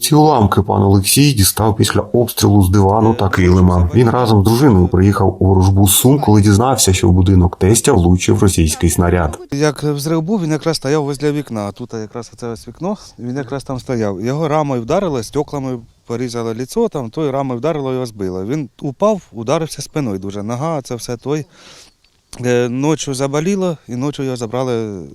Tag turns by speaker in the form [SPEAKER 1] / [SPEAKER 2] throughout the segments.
[SPEAKER 1] Ці уламки пан Олексій дістав після обстрілу з дивану та килима. Він разом з дружиною приїхав у ворожбу з Сум, коли дізнався, що в будинок тестя влучив російський снаряд.
[SPEAKER 2] Як взрив був, він якраз стояв возле вікна. А тут якраз оце ось вікно, він якраз там стояв. Його рамою вдарило, стеклами порізало ліцо, там той рамою вдарило його збило. Він упав, ударився спиною дуже. Нога, це все той. Е, Ночі заболіло, і ночі його забрали в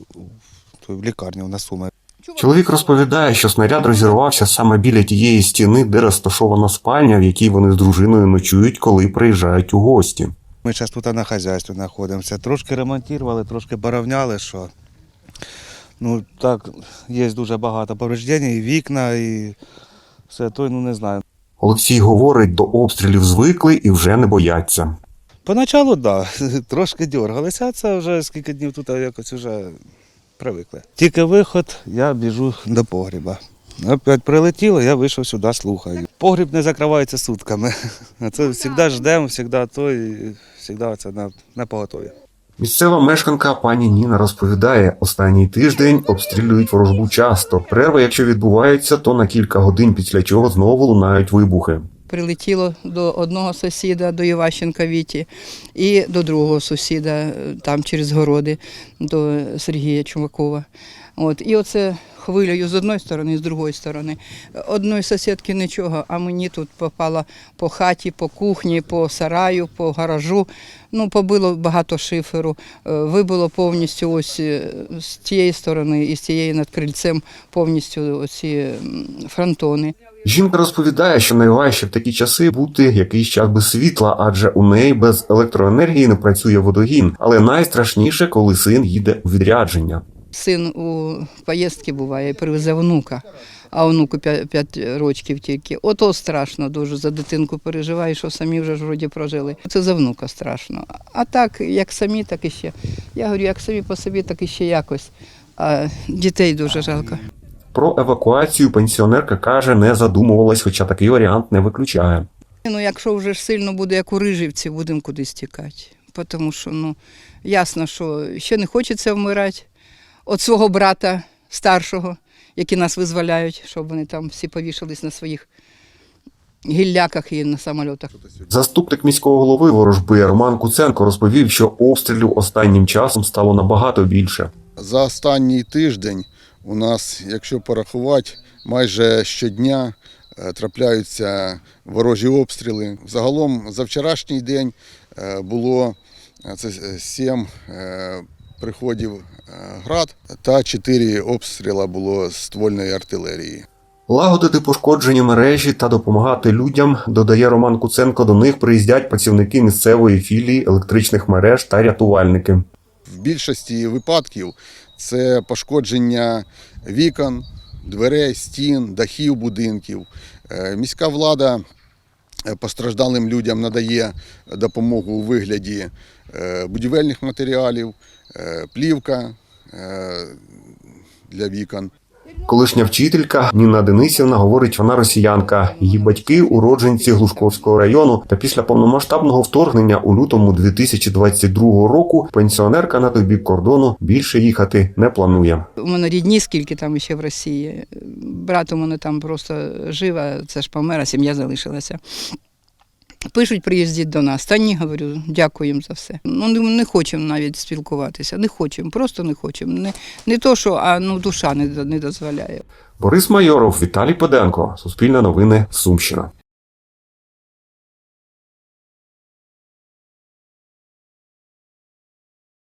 [SPEAKER 2] в лікарню на суми.
[SPEAKER 1] Чоловік розповідає, що снаряд розірвався саме біля тієї стіни, де розташована спальня, в якій вони з дружиною ночують, коли приїжджають у гості.
[SPEAKER 2] Ми зараз тут на хазяйстві знаходимося. Трошки ремонтували, трошки баравняли, що ну так, є дуже багато повреждень, і вікна, і все то, ну не знаю.
[SPEAKER 1] Олексій говорить, до обстрілів звикли і вже не бояться.
[SPEAKER 2] Поначалу, так, да, трошки дергалися, а це вже скільки днів тут якось вже привикли. Тільки виход, я біжу до погріба. Опять прилетіло, я вийшов сюди, слухаю. Погріб не закривається сутками. А це завжди ждемо, завжди то і завжди це на, на поготові.
[SPEAKER 1] Місцева мешканка пані Ніна розповідає, останній тиждень обстрілюють ворожбу часто. Перерви, якщо відбуваються, то на кілька годин, після чого знову лунають вибухи.
[SPEAKER 3] Прилетіло до одного сусіда, до Іващенка Віті, і до другого сусіда, е, там через городи, до Сергія Чумакова. От, і оце хвилею з одної сторони, з другої сторони. Одної сусідки нічого, а мені тут попало по хаті, по кухні, по сараю, по гаражу. Ну, побило багато шиферу, е, вибило повністю ось е, з тієї сторони і з тієї над крильцем повністю оці фронтони.
[SPEAKER 1] Жінка розповідає, що найважче в такі часи бути якийсь час без світла, адже у неї без електроенергії не працює водогін. Але найстрашніше, коли син їде у відрядження.
[SPEAKER 3] Син у поїздки буває, привезе внука, а онуку 5 років тільки. Ото страшно дуже за дитинку переживаю, що самі вже ж вроді прожили. Це за внука страшно. А так, як самі, так і ще. Я говорю, як самі по собі, так і ще якось. А дітей дуже жалко.
[SPEAKER 1] Про евакуацію пенсіонерка каже, не задумувалась, хоча такий варіант не виключає.
[SPEAKER 3] Ну, якщо вже ж сильно буде, як у Рижівці, будемо кудись тікати. Тому що ну, ясно, що ще не хочеться вмирати від свого брата старшого, які нас визволяють, щоб вони там всі повішались на своїх гілляках і на самольотах.
[SPEAKER 1] Заступник міського голови ворожби Роман Куценко розповів, що обстрілів останнім часом стало набагато більше.
[SPEAKER 4] За останній тиждень у нас, якщо порахувати, майже щодня е, трапляються ворожі обстріли. Загалом за вчорашній день е, було е, це сім приходів град та чотири обстріла було з ствольної артилерії.
[SPEAKER 1] Лагодити пошкоджені мережі та допомагати людям, додає Роман Куценко. До них приїздять працівники місцевої філії електричних мереж та рятувальники.
[SPEAKER 4] В більшості випадків це пошкодження вікон, дверей, стін, дахів будинків. Е, Міська влада е, постраждалим людям надає допомогу у вигляді е, будівельних матеріалів, плівка для вікон.
[SPEAKER 1] Колишня вчителька Ніна Денисівна говорить, вона росіянка. Її батьки уродженці Глушковського району. Та після повномасштабного вторгнення у лютому 2022 року пенсіонерка на той бік кордону більше їхати не планує.
[SPEAKER 3] У мене рідні, скільки там ще в Росії. Брат у мене там просто жив, а це ж помер, а сім'я залишилася. Пишуть, приїздіть до нас. Та ні, говорю, дякуємо за все. Ну не, не хочемо навіть спілкуватися, не хочемо, просто не хочемо. Не, не то, що а ну душа не, не дозволяє.
[SPEAKER 1] Борис Майоров, Віталій Поденко, Суспільне новини, Сумщина.